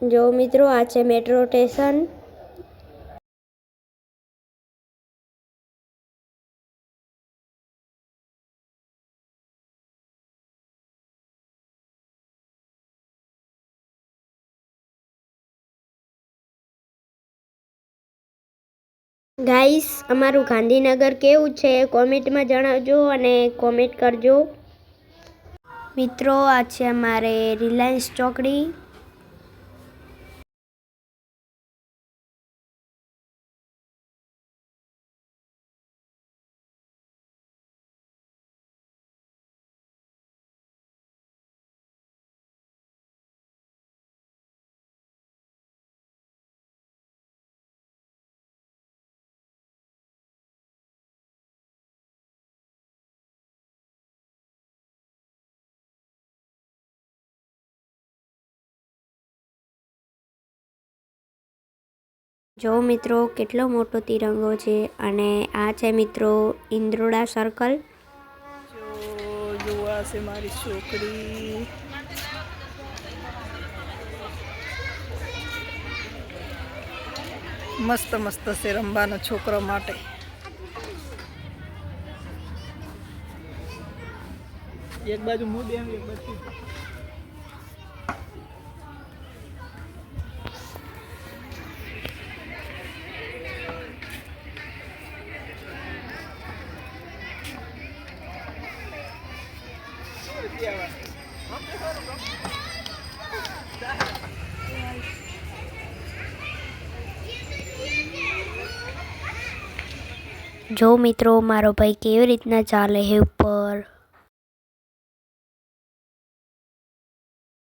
જો મિત્રો, આ છે મેટ્રો સ્ટેશન ગાઈસ અમારું ગાંધીનગર કેવું છે? કોમેન્ટમાં જણાવજો અને કોમેન્ટ કરજો. મિત્રો, આ છે અમારે રિલાયન્સ ચોકડી. જો મિત્રો, કેટલો મોટો તિરંગો છે અને આ છે મિત્રો ઇન્દ્રોડા સર્કલ જોવા છે મારી છોકરી. મસ્ત મસ્ત છે રમવાનો છોકરો માટે. એક બાજુ મોદી જો મિત્રો મારો ભાઈ કેવી રીતના ચાલે હે ઉપર?